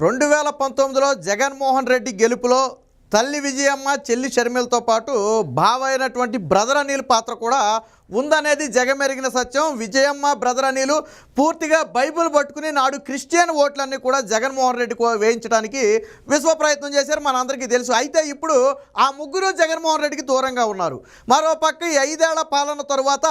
రెండు వేల పంతొమ్మిదిలో జగన్మోహన్ రెడ్డి గెలుపులో తల్లి విజయమ్మ చెల్లి షర్మిలతో పాటు బావ అయినటువంటి బ్రదర్ అనిల్ పాత్ర కూడా ఉందనేది జగమెరిగిన సత్యం. విజయమ్మ బ్రదర్ అనీలు పూర్తిగా బైబిల్ పట్టుకుని నాడు క్రిస్టియన్ ఓట్లన్నీ కూడా జగన్మోహన్ రెడ్డికి వేయించడానికి విశ్వ ప్రయత్నం చేశారు మనందరికీ తెలుసు. అయితే ఇప్పుడు ఆ ముగ్గురు జగన్మోహన్ రెడ్డికి దూరంగా ఉన్నారు. మరోపక్క ఈ ఐదేళ్ళ పాలన తరువాత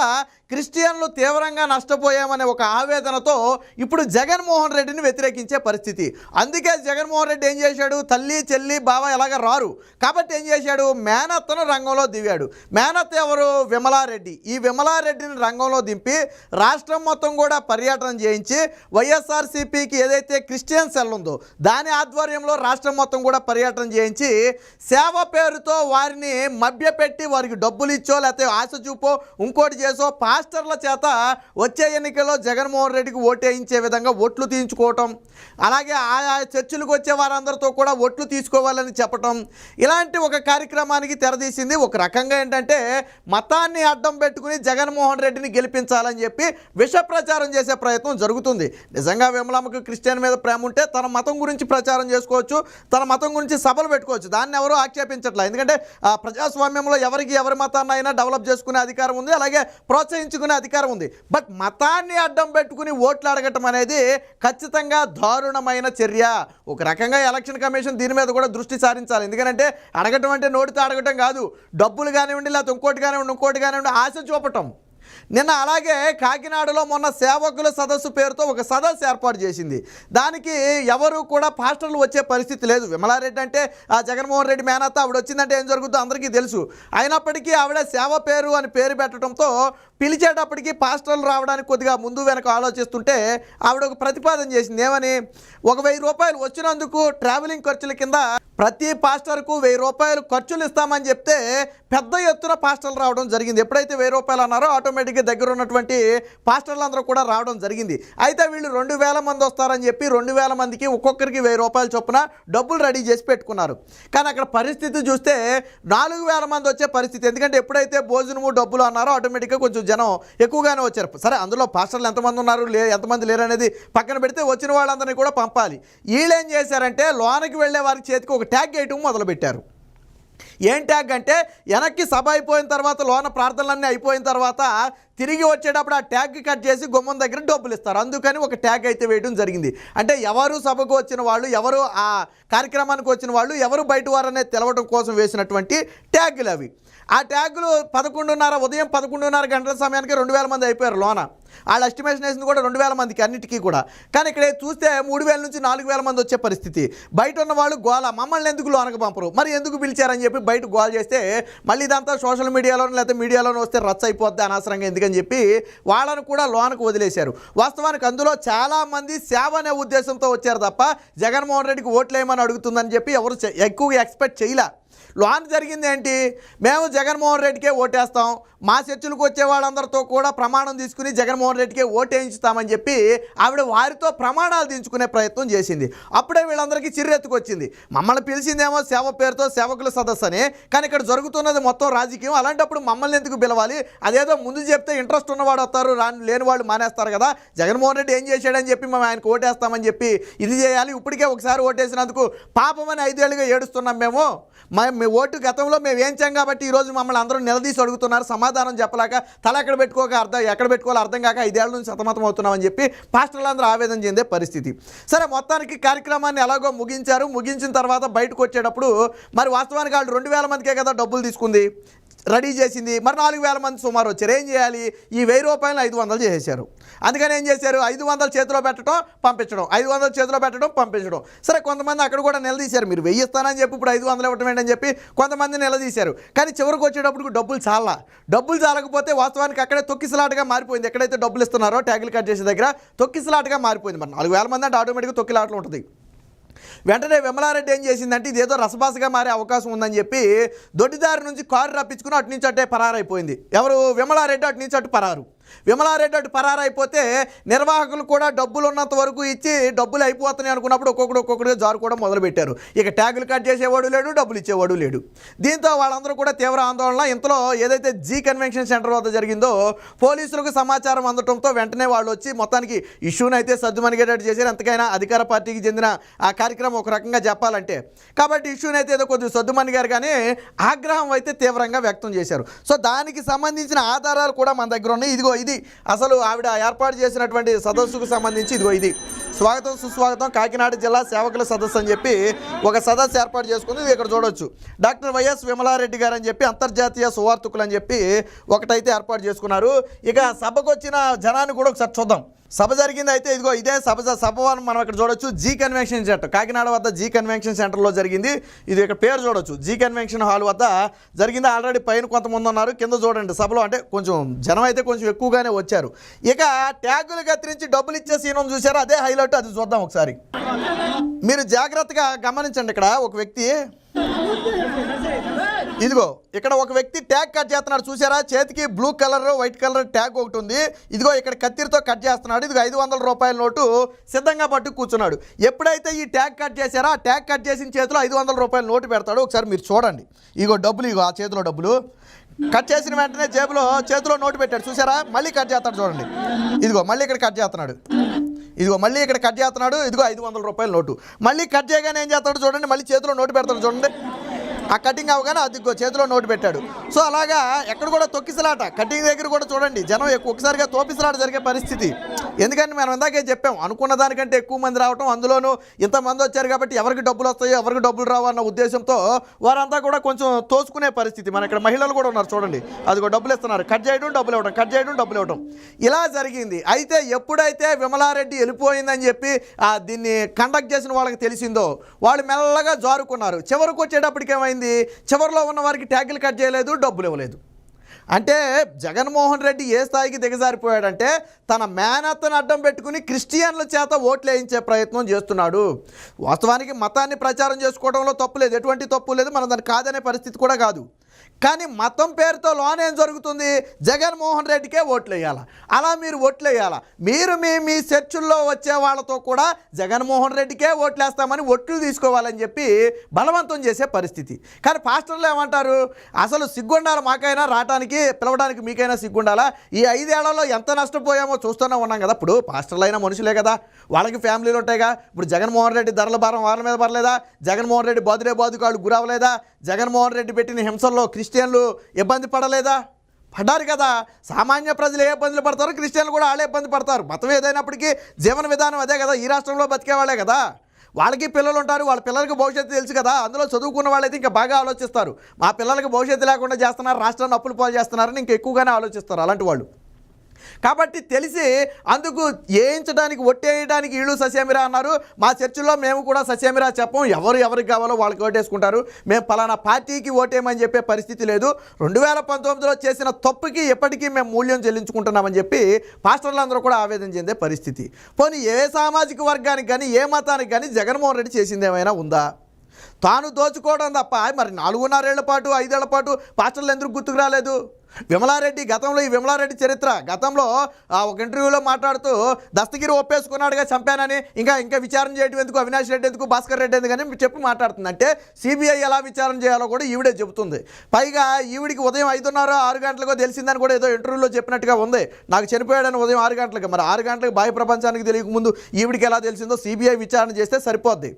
క్రిస్టియన్లు తీవ్రంగా నష్టపోయామనే ఒక ఆవేదనతో ఇప్పుడు జగన్మోహన్ రెడ్డిని వ్యతిరేకించే పరిస్థితి. అందుకే జగన్మోహన్ రెడ్డి ఏం చేశాడు? తల్లి చెల్లి బావ ఎలాగ రారు? కాబట్టి ఏం చేశాడు? మేనత్తను రంగంలో దిగాడు. మేనత్త ఎవరు? విమలారెడ్డి. ఈ విమలారెడ్డిని రంగంలో దింపి రాష్ట్రం మొత్తం కూడా పర్యటన చేయించి వైఎస్ఆర్సీపీకి ఏదైతే క్రిస్టియన్ సెల్ ఉందో దాని ఆధ్వర్యంలో రాష్ట్రం మొత్తం కూడా పర్యటన చేయించి సేవ పేరుతో వారిని మభ్యపెట్టి వారికి డబ్బులు ఇచ్చో లేకపోతే ఆశ చూపో ఇంకోటి చేసో పాస్టర్ల చేత వచ్చే ఎన్నికల్లో జగన్మోహన్ రెడ్డికి ఓటేయించే విధంగా ఓట్లు తీయించుకోవటం అలాగే ఆయా చర్చిలకు వచ్చే వారందరితో కూడా ఓట్లు తీసుకోవాలని చెప్పటం ఇలాంటి ఒక కార్యక్రమానికి తెరదీసింది ఒక రకంగా ఏంటంటే మతాన్ని అడ్డం పెట్టుకుని జగన్మోహన్ రెడ్డిని గెలిపించాలని చెప్పి విష ప్రచారం చేసే ప్రయత్నం జరుగుతుంది. నిజంగా విమలమ్మకు క్రిస్టియన్ మీద ప్రేమ ఉంటే తన మతం గురించి ప్రచారం చేసుకోవచ్చు తన మతం గురించి సభలు పెట్టుకోవచ్చు. దాన్ని ఎవరూ ఆక్షేపించట్లేదు. ఎందుకంటే ఆ ప్రజాస్వామ్యంలో ఎవరికి ఎవరి మతాన్ని అయినా డెవలప్ చేసుకునే అధికారం ఉంది అలాగే ప్రోత్సహించుకునే అధికారం ఉంది. బట్ మతాన్ని అడ్డం పెట్టుకుని ఓట్లు అడగటం అనేది ఖచ్చితంగా దారుణమైన చర్య. ఒక రకంగా ఎలక్షన్ కమిషన్ దీని మీద కూడా దృష్టి సారించాలి. ఎందుకంటే అడగటం అంటే నోటితో అడగటం కాదు. డబ్బులు కానివ్వండి లేకపోతే ఇంకోటి కానివ్వండి ఇంకోటి కానివ్వండి ఆశ చూపటం నిన్న అలాగే కాకినాడలో మొన్న సేవకుల సదస్సు పేరుతో ఒక సదస్సు ఏర్పాటు చేసింది. దానికి ఎవరు కూడా పాస్టర్లు వచ్చే పరిస్థితి లేదు. విమలారెడ్డి అంటే ఆ జగన్మోహన్ రెడ్డి మేనత్త ఆవిడ వచ్చిందంటే ఏం జరుగుతుందో అందరికీ తెలుసు. అయినప్పటికీ ఆవిడ సేవ పేరు అని పేరు పెట్టడంతో పిలిచేటప్పటికి పాస్టర్లు రావడానికి కొద్దిగా ముందు వెనక ఆలోచిస్తుంటే ఆవిడ ఒక ప్రతిపాదన చేసింది. ఏమని? ఒక వెయ్యి రూపాయలు వచ్చినందుకు ట్రావెలింగ్ ఖర్చుల కింద ప్రతి పాస్టర్కు వెయ్యి రూపాయలు ఖర్చులు ఇస్తామని చెప్తే పెద్ద ఎత్తున పాస్టర్లు రావడం జరిగింది. ఎప్పుడైతే వెయ్యి రూపాయలు అన్నారో ఆటోమేటిక్గా దగ్గర ఉన్నటువంటి పాస్టర్లు అందరూ కూడా రావడం జరిగింది. అయితే వీళ్ళు రెండు వేల మంది వస్తారని చెప్పి రెండు వేల మందికి ఒక్కొక్కరికి వెయ్యి రూపాయలు చొప్పున డబ్బులు రెడీ చేసి పెట్టుకున్నారు. కానీ అక్కడ పరిస్థితి చూస్తే నాలుగు వేల మంది వచ్చే పరిస్థితి. ఎందుకంటే ఎప్పుడైతే భోజనము డబ్బులు అన్నారో ఆటోమేటిక్గా కొంచెం జనం ఎక్కువగానే వచ్చారు. సరే అందులో పాస్టర్లు ఎంతమంది ఉన్నారు? లే ఎంతమంది లేరు అనేది పక్కన పెడితే వచ్చిన వాళ్ళందరినీ కూడా పంపాలి. వీళ్ళేం చేశారంటే లోనకి వెళ్ళే వారి చేతికి ఒక ట్యాగ్ వేయటం మొదలుపెట్టారు. ఏం ట్యాగ్ అంటే వెనక్కి సభ అయిపోయిన తర్వాత లోన ప్రార్థనలన్నీ అయిపోయిన తర్వాత తిరిగి వచ్చేటప్పుడు ఆ ట్యాగ్ కట్ చేసి గుమ్మం దగ్గర డబ్బులు ఇస్తారు. అందుకని ఒక ట్యాగ్ అయితే వేయడం జరిగింది. అంటే ఎవరు సభకు వచ్చిన వాళ్ళు ఎవరు ఆ కార్యక్రమానికి వచ్చిన వాళ్ళు ఎవరు బయట వారనే తెలవడం కోసం వేసినటువంటి ట్యాగులు అవి. ఆ ట్యాగులు పదకొండున్నర ఉదయం పదకొండున్నర గంటల సమయానికి రెండు వేల మంది అయిపోయారు లోన. వాళ్ళ ఎస్టిమేషన్ వేసింది కూడా రెండు వేల మందికి అన్నిటికీ కూడా. కానీ ఇక్కడ చూస్తే మూడు వేల నుంచి నాలుగు వేల మంది వచ్చే పరిస్థితి. బయట ఉన్న వాళ్ళు గోల మమ్మల్ని ఎందుకు లోనకు పంపరు? మరి ఎందుకు పిలిచారని చెప్పి బయట గోల్ చేస్తే మళ్ళీ ఇదంతా సోషల్ మీడియాలోనూ లేకపోతే మీడియాలోనూ వస్తే రచ్చ అయిపోద్ది అనవసరంగా ఎందుకని చెప్పి వాళ్ళను కూడా లోనకు వదిలేశారు. వాస్తవానికి అందులో చాలామంది సేవ అనే ఉద్దేశంతో వచ్చారు తప్ప జగన్మోహన్ రెడ్డికి ఓట్లేయమని అడుగుతుందని చెప్పి ఎవరు ఎక్కువగా ఎక్స్పెక్ట్ చేయలే. లోన్ జరిగింది ఏంటి? మేము జగన్మోహన్ రెడ్డికే ఓటేస్తాం. మా చర్చలకు వచ్చే వాళ్ళందరితో కూడా ప్రమాణం తీసుకుని జగన్మోహన్ రెడ్డికే ఓటేయించుతామని చెప్పి ఆవిడ వారితో ప్రమాణాలు దించుకునే ప్రయత్నం చేసింది. అప్పుడే వీళ్ళందరికీ చిర్రెత్తుకొచ్చింది. మమ్మల్ని పిలిచిందేమో సేవ పేరుతో సేవకుల సదస్సు అని కానీ ఇక్కడ జరుగుతున్నది మొత్తం రాజకీయం. అలాంటప్పుడు మమ్మల్ని ఎందుకు పిలవాలి? అదేదో ముందు చెప్తే ఇంట్రెస్ట్ ఉన్నవాడు వస్తారు రాని లేని వాళ్ళు మానేస్తారు కదా. జగన్మోహన్ రెడ్డి ఏం చేశాడని చెప్పి మేము ఆయనకు ఓటేస్తామని చెప్పి ఇది చేయాలి. ఇప్పటికే ఒకసారి ఓటేసినందుకు పాపమని ఐదేళ్ళుగా ఏడుస్తున్నాం మేము. మీ ఓటు గతంలో మేము ఏం కాబట్టి ఈరోజు మమ్మల్ని అందరూ నిలదీసి అడుగుతున్నారు. సమాధానం చెప్పలేక తల ఎక్కడ పెట్టుకోక అర్థం ఎక్కడ పెట్టుకోవాలో అర్థం కాక ఐదేళ్ళ నుంచి సతమతం అవుతున్నామని చెప్పి పాస్టర్లందరూ ఆవేదన చెందే పరిస్థితి. సరే మొత్తానికి కార్యక్రమాన్ని ఎలాగో ముగించారు. ముగించిన తర్వాత బయటకు వచ్చేటప్పుడు మరి వాస్తవానికి వాళ్ళు రెండు వేల మందికే కదా డబ్బులు తీసుకుంది. రెడీ చేసింది. మరి నాలుగు వేల మంది సుమారు వచ్చారు. ఏం చేయాలి? ఈ వెయ్యి రూపాయలు ఐదు వందలు చేసేసారు. అందుకని ఏం చేశారు? ఐదు వందలు చేతిలో పెట్టడం పంపించడం. ఐదు వందలు చేతిలో పెట్టడం పంపించడం. సరే కొంతమంది అక్కడ కూడా నిలదీశారు. మీరు వెయ్యి ఇస్తానని చెప్పి ఇప్పుడు ఐదు వందలు ఇవ్వటం ఏంటని చెప్పి కొంతమంది నిలదీశారు. కానీ చివరికి వచ్చేటప్పుడు డబ్బులు చాలా డబ్బులు చాలకపోతే వాస్తవానికి అక్కడే తొక్కిసలాటగా మారిపోయింది. ఎక్కడైతే డబ్బులు ఇస్తున్నారో ట్యాగులు కట్ చేసే దగ్గర తొక్కిసలాటగా మారిపోయింది. మరి నాలుగు వేల మంది అంటే ఆటోమేటిక్గా తొక్కిలాటలు ఉంటుంది. వెంటనే విమలారెడ్డి ఏం చేసిందంటే ఇదేదో రసభాసగా మారే అవకాశం ఉందని చెప్పి దొడ్డిదారి నుంచి కారు రప్పించుకుని అటు నుంచి అట్టే పరారైపోయింది. ఎవరు? విమలారెడ్డి అటు నుంచి అటు పరారు. విమలారెడ్డి అటు పరారైపోతే నిర్వాహకులు కూడా డబ్బులు ఉన్నంత వరకు ఇచ్చి డబ్బులు అయిపోతున్నాయి అనుకున్నప్పుడు ఒక్కొక్కడు ఒక్కొక్కడిగా జారుకోవడం మొదలుపెట్టారు. ఇక ట్యాగులు కట్ చేసేవాడు లేడు డబ్బులు ఇచ్చేవాడు లేడు. దీంతో వాళ్ళందరూ కూడా తీవ్ర ఆందోళన ఇంతలో ఏదైతే జీ కన్వెన్షన్ సెంటర్ వద్ద జరిగిందో పోలీసులకు సమాచారం అందటంతో వెంటనే వాళ్ళు వచ్చి మొత్తానికి ఇష్యూని అయితే సర్దుమణిగేటట్టు చేశారు. ఎంతకైనా అధికార పార్టీకి చెందిన ఆ కార్యక్రమం ఒక రకంగా చెప్పాలంటే. కాబట్టి ఇష్యూని అయితే ఏదో కొద్దిగా సర్దుమణిగారు కానీ ఆగ్రహం అయితే తీవ్రంగా వ్యక్తం చేశారు. సో దానికి సంబంధించిన ఆధారాలు కూడా మన దగ్గర ఉన్నాయి. ఇదిగో ఇది అసలు ఆవిడ ఏర్పాటు చేసినటువంటి సదస్సుకు సంబంధించి ఇదిగో ఇది. స్వాగతం సుస్వాగతం. కాకినాడ జిల్లా సేవకుల సదస్సు అని చెప్పి ఒక సదస్సు ఏర్పాటు చేసుకుంది. ఇది ఇక్కడ చూడొచ్చు. డాక్టర్ వైఎస్ విమలారెడ్డి గారు అని చెప్పి అంతర్జాతీయ సువార్థకులు అని చెప్పి ఒకటైతే ఏర్పాటు చేసుకున్నారు. ఇక సభకు వచ్చిన జనాన్ని కూడా ఒకసారి చూద్దాం. సభ జరిగింది అయితే ఇదిగో ఇదే సభ సభ మనం ఇక్కడ చూడొచ్చు జీ కన్వెన్షన్ సెంటర్. కాకినాడ వద్ద జీ కన్వెన్షన్ సెంటర్లో జరిగింది. ఇది ఇక్కడ పేరు చూడొచ్చు. జీ కన్వెన్షన్ హాల్ వద్ద జరిగింది. ఆల్రెడీ పైన కొంతమంది ఉన్నారు. కింద చూడండి. సభలో అంటే కొంచెం జనం అయితే కొంచెం ఎక్కువగానే వచ్చారు. ఇక ట్యాగులు కత్తిరించి డబ్బులు ఇచ్చే సీనం చూసారు అదే హైలైట్ అది చూద్దాం ఒకసారి. మీరు జాగ్రత్తగా గమనించండి ఇక్కడ ఒక వ్యక్తి. ఇదిగో ఇక్కడ ఒక వ్యక్తి ట్యాగ్ కట్ చేస్తున్నాడు చూసారా చేతికి blue colour white colour tag ఒకటి ఉంది. ఇదిగో ఇక్కడ కత్తిరితో కట్ చేస్తున్నాడు. ఇదిగో ఐదు వందల రూపాయల నోటు సిద్ధంగా పట్టు కూర్చున్నాడు. ఎప్పుడైతే ఈ ట్యాగ్ కట్ చేశారో ఆ ట్యాగ్ కట్ చేసిన చేతిలో ఐదు వందల రూపాయల నోటు పెడతాడు. ఒకసారి మీరు చూడండి. ఇగో డబ్బులు ఇగో ఆ చేతిలో డబ్బులు. కట్ చేసిన వెంటనే జేబులో చేతిలో నోటు పెట్టాడు. చూసారా మళ్ళీ కట్ చేస్తాడు చూడండి. ఇదిగో మళ్ళీ ఇక్కడ కట్ చేస్తున్నాడు. ఇదిగో మళ్ళీ ఇక్కడ కట్ చేస్తున్నాడు. ఇదిగో ఐదు వందల రూపాయల నోటు. మళ్ళీ కట్ చేయగానే ఏం చేస్తాడు చూడండి. మళ్ళీ చేతిలో నోటు పెడతాడు చూడండి. ఆ కటింగ్ అవగానే అది చేతిలో నోటు పెట్టాడు. సో అలాగా ఎక్కడ కూడా తొక్కిసలాట. కటింగ్ దగ్గర కూడా చూడండి జనం ఎక్కువ ఒకసారిగా తోపిసలాట జరిగే పరిస్థితి. ఎందుకంటే మనం ఇందాకే చెప్పాం అనుకున్న దానికంటే ఎక్కువ మంది రావటం అందులోనూ ఇంతమంది వచ్చారు కాబట్టి ఎవరికి డబ్బులు వస్తాయో ఎవరికి డబ్బులు రావు అన్న ఉద్దేశంతో వారంతా కూడా కొంచెం తోసుకునే పరిస్థితి. మన ఇక్కడ మహిళలు కూడా ఉన్నారు చూడండి అదిగో డబ్బులు ఇస్తున్నారు. కట్ చేయడం డబ్బులు ఇవ్వడం కట్ చేయడం డబ్బులు ఇవ్వడం. ఇలా జరిగింది. అయితే ఎప్పుడైతే విమలారెడ్డి వెళ్ళిపోయిందని చెప్పి ఆ దీన్ని కండక్ట్ చేసిన వాళ్ళకి తెలిసిందో వాళ్ళు మెల్లగా జారుకున్నారు. చివరికి వచ్చేటప్పటికేమైంది ఏమైంది? చివరిలో ఉన్న వారికి ట్యాగిల్ కట్ చేయలేదు డబ్బులు ఇవ్వలేదు. అంటే జగన్మోహన్ రెడ్డి ఏ స్థాయికి దిగజారిపోయాడంటే తన మేనత్తను అడ్డం పెట్టుకుని క్రిస్టియన్ల చేత ఓట్లు వేయించే ప్రయత్నం చేస్తున్నాడు. వాస్తవానికి మతాన్ని ప్రచారం చేసుకోవడంలో తప్పు లేదు. ఎటువంటి తప్పు లేదు. మనం దాన్ని కాదనే పరిస్థితి కూడా కాదు. కానీ మతం పేరుతో లోన్ ఏం జరుగుతుంది? జగన్మోహన్ రెడ్డికే ఓట్లు వేయాలా? అలా మీరు ఓట్లు వేయాలా? మీరు మీ మీ చర్చుల్లో వచ్చే వాళ్ళతో కూడా జగన్మోహన్ రెడ్డికే ఓట్లు వేస్తామని ఓట్లు తీసుకోవాలని చెప్పి బలవంతం చేసే పరిస్థితి. కానీ పాస్టర్లు ఏమంటారు? అసలు సిగ్గుండాలి మాకైనా? రావడానికి పిలవడానికి మీకైనా సిగ్గుండాలా? ఈ ఐదేళ్ళలో ఎంత నష్టపోయామో చూస్తూనే ఉన్నాం కదా. ఇప్పుడు పాస్టర్లు అయినా మనుషులే కదా. వాళ్ళకి ఫ్యామిలీలు ఉంటాయిగా. ఇప్పుడు జగన్మోహన్ రెడ్డి ధరల భారం వాళ్ళ మీద పడలేదా? జగన్మోహన్ రెడ్డి బాదురే బాదుకాళ్ళు గురవలేదా జగన్మోహన్ రెడ్డి పెట్టిన హింసల్లో క్రిస్టియన్లు ఇబ్బంది పడలేదా? పడ్డారు కదా. సామాన్య ప్రజలు ఏ ఇబ్బందులు పడతారు క్రిస్టియన్లు కూడా వాళ్ళే ఇబ్బంది పడతారు. మతం ఏదైనప్పటికీ జీవన విధానం అదే కదా. ఈ రాష్ట్రంలో బతికే వాళ్ళే కదా. వాళ్ళకి పిల్లలు ఉంటారు. వాళ్ళ పిల్లలకి భవిష్యత్తు తెలుసు కదా. అందులో చదువుకున్న వాళ్ళైతే ఇంకా బాగా ఆలోచిస్తారు. మా పిల్లలకి భవిష్యత్తు లేకుండా చేస్తున్నారు. రాష్ట్రాన్ని అప్పులు పాలు చేస్తున్నారని ఇంకా ఎక్కువగానే ఆలోచిస్తారు అలాంటి వాళ్ళు. కాబట్టి తెలిసి అందుకు వేయించడానికి ఒట్టేయడానికి ఇళ్ళు ససేమిరా అన్నారు. మా చర్చిలో మేము కూడా ససేమిరా చెప్పం. ఎవరు ఎవరికి కావాలో వాళ్ళకి ఓటేసుకుంటారు. మేము పలానా పార్టీకి ఓటేయమని చెప్పే పరిస్థితి లేదు. రెండు వేల పంతొమ్మిదిలో చేసిన తప్పుకి ఎప్పటికీ మేము మూల్యం చెల్లించుకుంటున్నామని చెప్పి పాస్టర్లందరూ కూడా ఆవేదన చెందే పరిస్థితి. పోనీ ఏ సామాజిక వర్గానికి కానీ ఏ మతానికి కానీ జగన్మోహన్ రెడ్డి చేసింది ఏమైనా ఉందా? తాను దోచుకోవడం తప్ప మరి నాలుగున్నరేళ్ళ పాటు ఐదేళ్ళ పాటు పాస్టర్లు ఎందుకు గుర్తుకు రాలేదు? విమలారెడ్డి గతంలో ఈ విమలారెడ్డి చరిత్ర గతంలో ఆ, ఒక ఇంటర్వ్యూలో మాట్లాడుతూ దస్తగిరి ఒప్పేసుకున్నాడుగా చంపానని ఇంకా ఇంకా విచారణ చేయడం ఎందుకు అవినాష్ రెడ్డి ఎందుకు భాస్కర్ రెడ్డి ఎందుకు అని చెప్పి మాట్లాడుతుంది. అంటే సిబిఐ ఎలా విచారణ చేయాలో కూడా ఈవిడే చెబుతుంది. పైగా ఈవిడికి ఉదయం ఐదున్నర ఆరు గంటలకు తెలిసిందని కూడా ఏదో ఇంటర్వ్యూలో చెప్పినట్టుగా ఉంది. నాకు చనిపోయాడని ఉదయం ఆరు గంటలకు మరి ఆరు గంటలకు బాహ్య ప్రపంచానికి తెలియకముందు ఈవిడికి ఎలా తెలిసిందో సిబిఐ విచారణ చేస్తే సరిపోద్ది.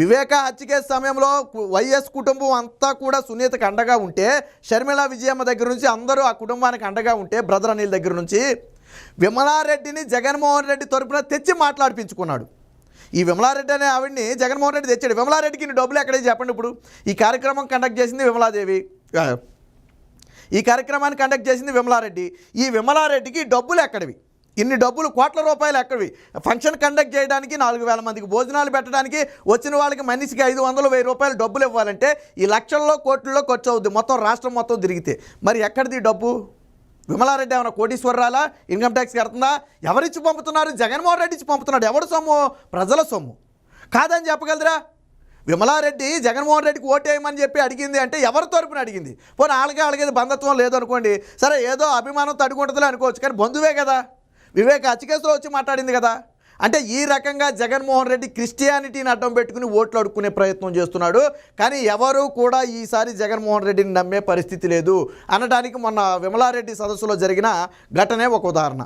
వివేక హత్య కేసు సమయంలో వైఎస్ కుటుంబం అంతా కూడా సునీతకు అండగా ఉంటే షర్మిల విజయమ్మ దగ్గర నుంచి అందరూ ఆ కుటుంబానికి అండగా ఉంటే బ్రదర్ అనిల్ దగ్గర నుంచి విమలారెడ్డిని జగన్మోహన్ రెడ్డి తరపున తెచ్చి మాట్లాడిపించుకున్నాడు. ఈ విమలారెడ్డి అనే ఆవిడ్ని జగన్మోహన్ రెడ్డి తెచ్చాడు. విమలారెడ్డికి నీ డబ్బులు ఎక్కడే చెప్పండి ఇప్పుడు? ఈ కార్యక్రమం కండక్ట్ చేసింది విమలాదేవి. ఈ కార్యక్రమాన్ని కండక్ట్ చేసింది విమలారెడ్డి. ఈ విమలారెడ్డికి డబ్బులు ఎక్కడివి? ఇన్ని డబ్బులు కోట్ల రూపాయలు ఎక్కడివి? ఫంక్షన్ కండక్ట్ చేయడానికి నాలుగు వేల మందికి భోజనాలు పెట్టడానికి వచ్చిన వాళ్ళకి మనిషికి ఐదు వందలు వెయ్యి రూపాయలు డబ్బులు ఇవ్వాలంటే ఈ లక్షల్లో కోట్లలో ఖర్చు అవుద్ది. మొత్తం రాష్ట్రం మొత్తం తిరిగితే. మరి ఎక్కడిది డబ్బు? విమలారెడ్డి ఏమైనా కోటీశ్వరరాలా? Income tax కడుతుందా? ఎవరిచ్చి పంపుతున్నారు? జగన్మోహన్ రెడ్డి ఇచ్చి పంపుతున్నాడు. ఎవడు సొమ్ము? ప్రజల సొమ్ము. కాదని చెప్పగలరా విమలారెడ్డి జగన్మోహన్ రెడ్డికి ఓటేయమని చెప్పి అడిగింది అంటే ఎవరి తరపున అడిగింది? పోనీ వాళ్ళకే వాళ్ళకేది బంధత్వం లేదనుకోండి. సరే ఏదో అభిమానం తడుకుంటుందిలే అనుకోవచ్చు. కానీ బంధువే కదా. వివేక్ అచ్చికేసులో వచ్చి మాట్లాడింది కదా. అంటే ఈ రకంగా జగన్మోహన్ రెడ్డి క్రిస్టియానిటీని అడ్డం పెట్టుకుని ఓట్లు అడుక్కునే ప్రయత్నం చేస్తున్నాడు. కానీ ఎవరూ కూడా ఈసారి జగన్మోహన్ రెడ్డిని నమ్మే పరిస్థితి లేదు. అనడానికి మొన్న విమలారెడ్డి సదస్సులో జరిగిన ఘటనే ఒక ఉదాహరణ.